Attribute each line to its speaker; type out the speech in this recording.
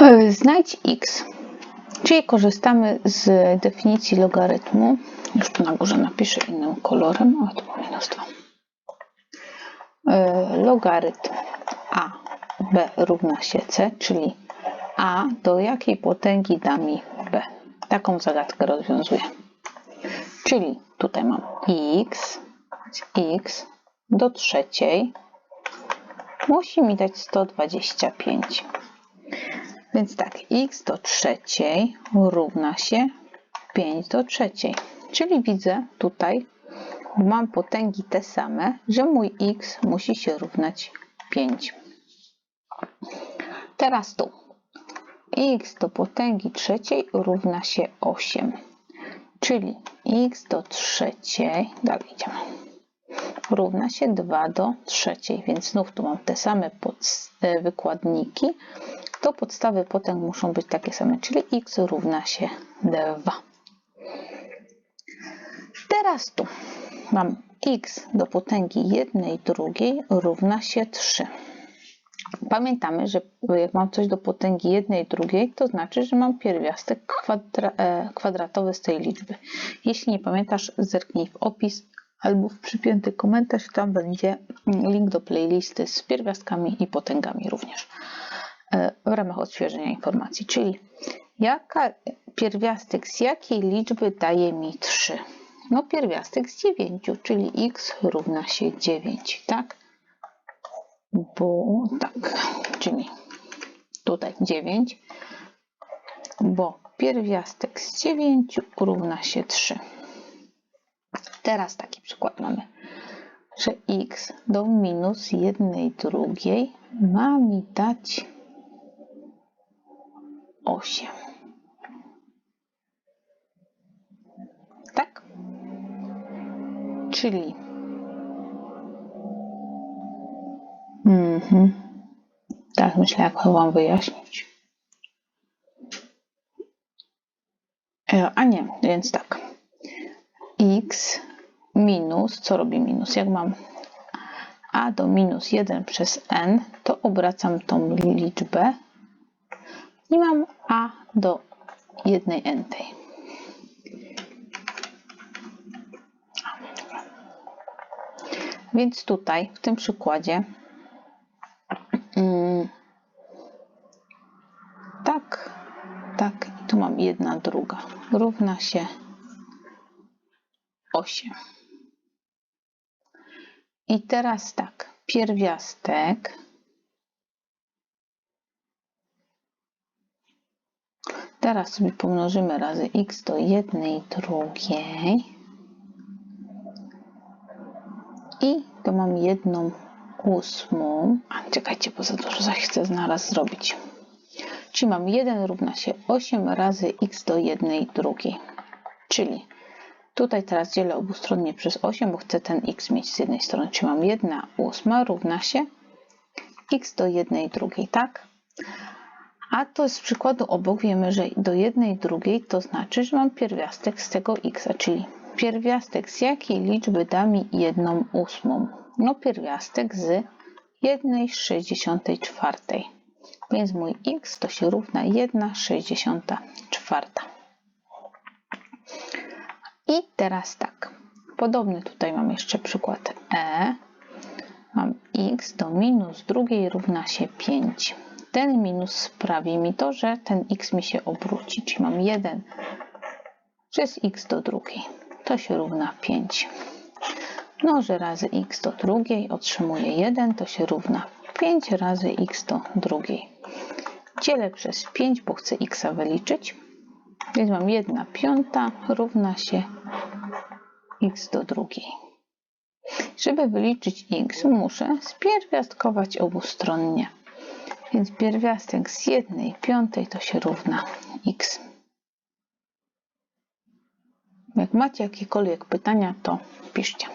Speaker 1: E, Znajdź x, czyli korzystamy z definicji logarytmu. Już tu na górze napiszę innym kolorem, a tu mam minus 2. E, Logarytm a b równa się c, czyli a do jakiej potęgi da mi b. Taką zagadkę rozwiązuję. Czyli tutaj mam x, x do trzeciej musi mi dać 125. Więc tak, x do trzeciej równa się 5 do trzeciej. Czyli widzę tutaj, mam potęgi te same, że mój x musi się równać 5. Teraz tu. x do potęgi trzeciej równa się 8. Czyli x do trzeciej, dalej idziemy, równa się 2 do trzeciej, więc znów tu mam te same e, wykładniki, to podstawy potęg muszą być takie same, czyli x równa się 2. Teraz tu mam x do potęgi jednej drugiej równa się 3. Pamiętamy, że jak mam coś do potęgi jednej drugiej, to znaczy, że mam pierwiastek kwadra e, kwadratowy z tej liczby. Jeśli nie pamiętasz, zerknij w opis albo w przypięty komentarz, tam będzie link do playlisty z pierwiastkami i potęgami również w ramach odświeżenia informacji. Czyli jaka pierwiastek z jakiej liczby daje mi 3? No pierwiastek z 9, czyli x równa się 9, tak? Bo tak, czyli tutaj 9, bo pierwiastek z 9 równa się 3. Teraz taki przykład mamy, że x do minus 1 drugiej ma mi dać 8. Tak? Czyli mhm. Tak, myślę, jak Wam wyjaśnić. E, A nie, więc tak. x minus, co robi minus? Jak mam a do minus 1 przez n, to obracam tą liczbę i mam a do 1 n. Więc tutaj w tym przykładzie mm, tak, tak i tu mam jedna druga równa się 8. I teraz tak, pierwiastek Teraz sobie pomnożymy razy x do jednej drugiej. I to mam jedną ósmą. A, czekajcie, bo za dużo zaś chcę naraz zrobić. Czyli mam 1 równa się 8 razy x do jednej drugiej. Czyli tutaj teraz dzielę obustronnie przez 8, bo chcę ten x mieć z jednej strony. Czyli mam 1 ósma równa się x do jednej drugiej, tak? A to z przykładu obok wiemy, że do jednej drugiej to znaczy, że mam pierwiastek z tego x, czyli pierwiastek z jakiej liczby da mi jedną ósmą? No pierwiastek z 1,64. Więc mój x to się równa 1,64. I teraz tak. Podobny tutaj mam jeszcze przykład e. Mam x do minus drugiej równa się 5 ten minus sprawi mi to, że ten x mi się obróci, czyli mam 1 przez x do drugiej. To się równa 5. Mnożę razy x do drugiej, otrzymuję 1, to się równa 5 razy x do drugiej. Dzielę przez 5, bo chcę x wyliczyć. Więc mam 1 piąta równa się x do drugiej. Żeby wyliczyć x, muszę spierwiastkować obustronnie. Więc pierwiastek z 1 piątej to się równa x. Jak macie jakiekolwiek pytania, to piszcie.